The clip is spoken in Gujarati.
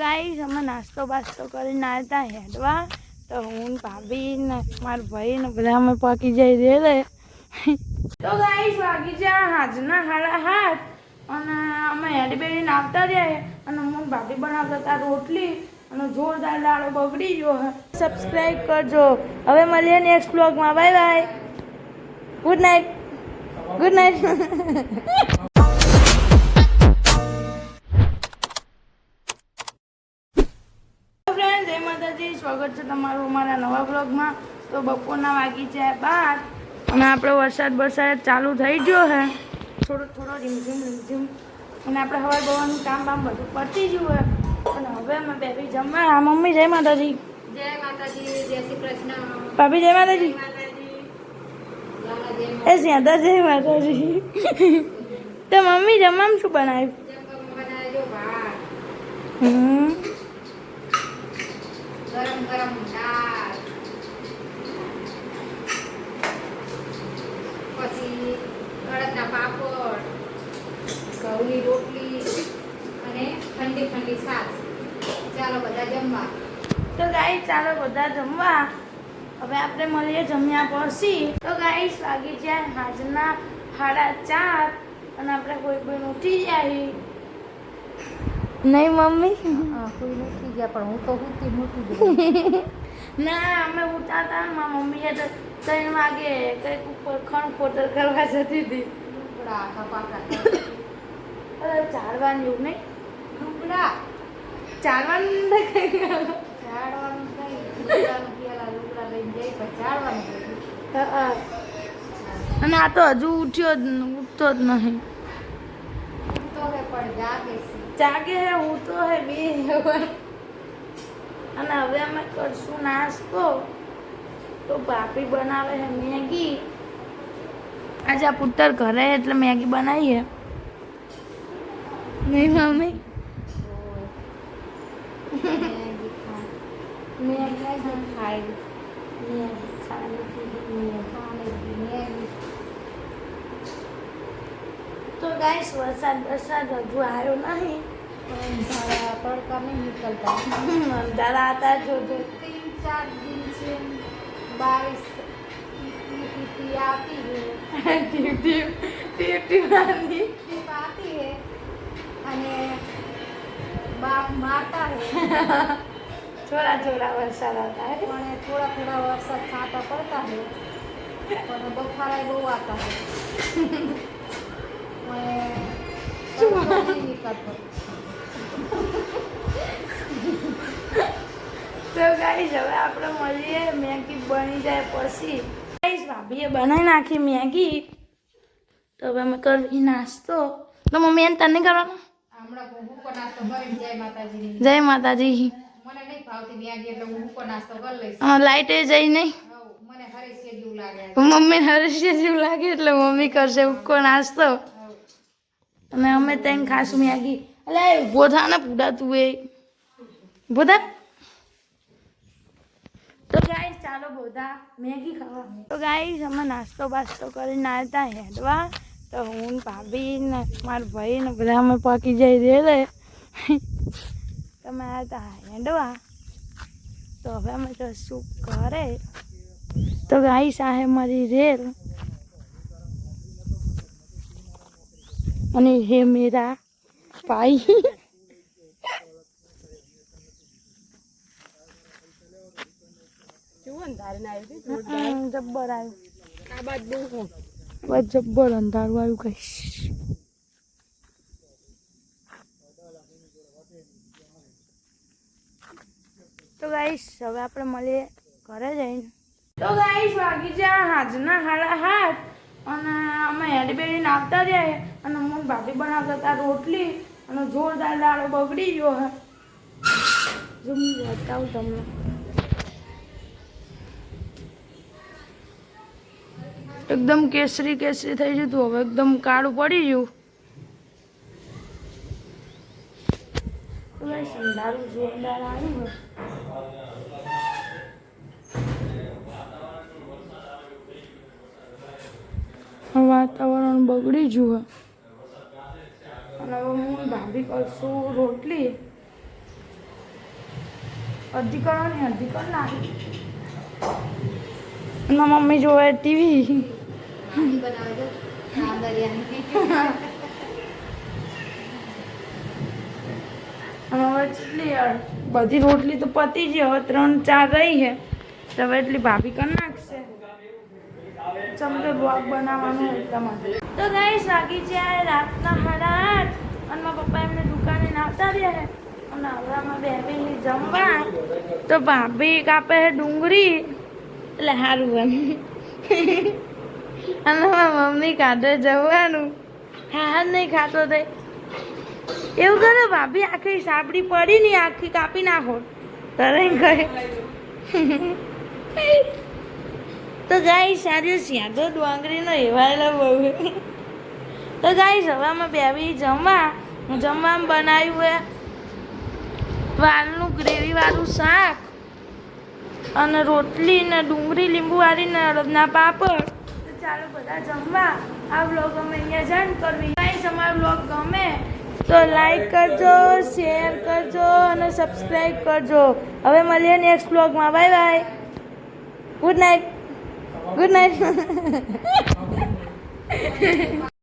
ગાઈસ અમે નાસ્તો બાસ્તો કરીને આવતા હેડવા. તો હું, ભાભી ને મારા ભાઈ ને બધા અમે પાકી જઈ રહેલે તો ગાઈશ વાગી જ્યાં હાજના હાડા હાથ અને અમે હેડી બેડીને આવતા રહ્યા અને હું ભાભી બનાવતા હતા રોટલી. અને જોરદાર લાડો બગડી ગયો સબસ્ક્રાઈબ કરજો. હવે મળીએ નેક્સ્ટ બ્લોગમાં bye bye good night good night માતાજી સ્વાગત છે તમારું અમારા નવા બ્લોગમાં. તો બપોરના વાગી છે બાર. અને આપણે વરસાદ વરસાદ ચાલુ થઈ ગયો છે થોડો થોડો રીમઝીમ રીમઝીમ. અને આપણે હવા ગવાનું કામ બામ બધું પતી ગયું હોય અને હવે અમે બેબી જમવા આ મમ્મી જય માતાજી. જય માતાજી જય શ્રી કૃષ્ણ. ભાભી જય માતાજી. એ જ્યાં જય માતાજી. તો મમ્મી જમવામાં શું બનાવ્યું? હમ. ગરમ ગરમ દાળ પછી અડદના પાપડ, ઘઉંની રોટલી અને ઠંડી ઠંડી શાક. ચાલો બધા જમવા. તો ગાઈ ચાલો બધા જમવા. હવે આપણે મળીએ જમ્યા પછી. તો ગાઈ વાગી જાય હાજના સાડા ચાર અને આપણે કોઈ કોઈ ઉઠી જાય. નહીં મમ્મી? કોઈ નથી ગયા પણ હું તો હુતી મોટી ના અમે હતા ને મારા મમ્મીએ તો ત્રણ વાગે કંઈક ઉપર ખણ ખોટર કરવા જતી હતી. લુગડા કપાકા અરે ચાલવાનું એવું નહીં? લઈને જઈ ઝાડવાનું અને આ તો હજુ ઉઠ્યો જ ઉઠતો જ નહીં. જાગે છે જાગે હે હું તો હે બે હવે અને હવે અમે કરશું નાસ્તો. તો ભાભી બનાવે છે મેગી. આજે આ પુત્તર ઘરે હે એટલે મેગી બનાવીએ નહીં મમ્મી. મેગી ખા મેગી ખાઈ મેગી ખાલી મેગી ખાણી મેગી. તો ગાઈસ વરસાદ વરસાદ હજુ આવ્યો નહીં પણ ઝાડા તડકા નહીં નીકળતા અંધારા હતા જોજો तीन चार दिन से बारिश टिपी टिपी आती है ડ્યુટી ડ્યુટી વાળી टिप आती है અને બાપ મારતા હે થોડા થોડા વરસાદ આવતા હે પણ થોડા થોડા વરસાદ છાંટા પડતા હે પણ બફારા બહુ આતા હે તો ગાઈસ હવે આપણે મળીએ. મેગી બની જાય પછી. ગાઈસ ભાભીએ બનાવી નાખી મેગી. તો હવે અમે કરવી નાસ્તો. તો મમ્મી એને તને કરવાનો? જય માતાજી. લાઈટે જઈ નહીં. મમ્મી હર્ષિય જેવું લાગે એટલે મમ્મી કરશે ઉક્કો નાસ્તો. અને અમે ત્યાં ખાસું મેગી એટલે ઊભો થા ને પૂડા તું એ. ઊભો તો ગાઈસ, ચાલો બધા મેગી ખાવા. તો ગાઈસ, અમે નાસ્તો બાસ્તો કરીને આવતા હેડવા. તો હું ભાભી ને મારા ભાઈ ને બધા અમે પાકી જઈ રહેલે તમે આવતા હેડવા. તો હવે અમે તો શું કરે તો ગાઈસ, આ હે મારી રેલ. અને હે મેરા ભાઈ. જબ્બર આવ્યું જબ્બર અંધારું આવ્યું કઈ તો ગાઈશ હવે આપણે મળીએ ઘરે જઈને. તો ગાઈશ વાગી જ્યાં હાજના હાડા હાથ અને અમે હેડબેડીને આવતા રહ્યા અને હું ભાભી બનાવતા હતા રોટલી અને જોરદાર દાળો બગડી ગયો હે. જમી બતાવું તમને. એકદમ કેસરી કેસરી થઈ જતું હવે એકદમ કાળું પડી ગયું. વાતાવરણ બગડી ગયું હે અને હવે હું ભાભી કરશું રોટલી અડધી કરવાની અડધી કર નાખી મારા મમ્મી જોવે ટીવી નાની બનાવે છે નાંદરિયાની હવે કેટલી યાર બધી રોટલી તો પતી છે હવે ત્રણ ચાર રહી છે તો હવે એટલી ભાભી કરી નાખશે ચમચો બ્લોગ બનાવવાનું એટલા માટે. તો ગાઈસ વાગી જાય રાતના મારા આઠ અને મારા પપ્પા એમને દુકાને નાવતા રહ્યા છે. અને આવડામાં બેબીની જમવા. તો ભાભી કાપે છે ડુંગળી. એટલે સારું એમ. અને મારા મમ્મી કાઢે જવાનું હા હા, નહીં ખાતો તે. એવું કરે ભાભી, આખી સાબડી પડી ને આખી કાપી નાખો. તરે કહે. તો ગાય સારી સ્યાદો ડુંગળીનો એવાયેલો બહુ તો ગાય હવામાં બેબી જમવા. જમવામાં બનાવ્યું હે વાલનું ગ્રેવીવાળું શાક અને રોટલી ને ડુંગળી લીંબુવાળી ને અડદના પાપડ. તો ચાલો બધા જમવા. આ બ્લોગ અમે અહીંયા જાણ કરવી. ગાઈસ અમારો બ્લોગ ગમે તો લાઈક કરજો શેર કરજો અને સબસ્ક્રાઈબ કરજો. હવે મળીએ નેક્સ્ટ બ્લોગમાં bye bye good night good night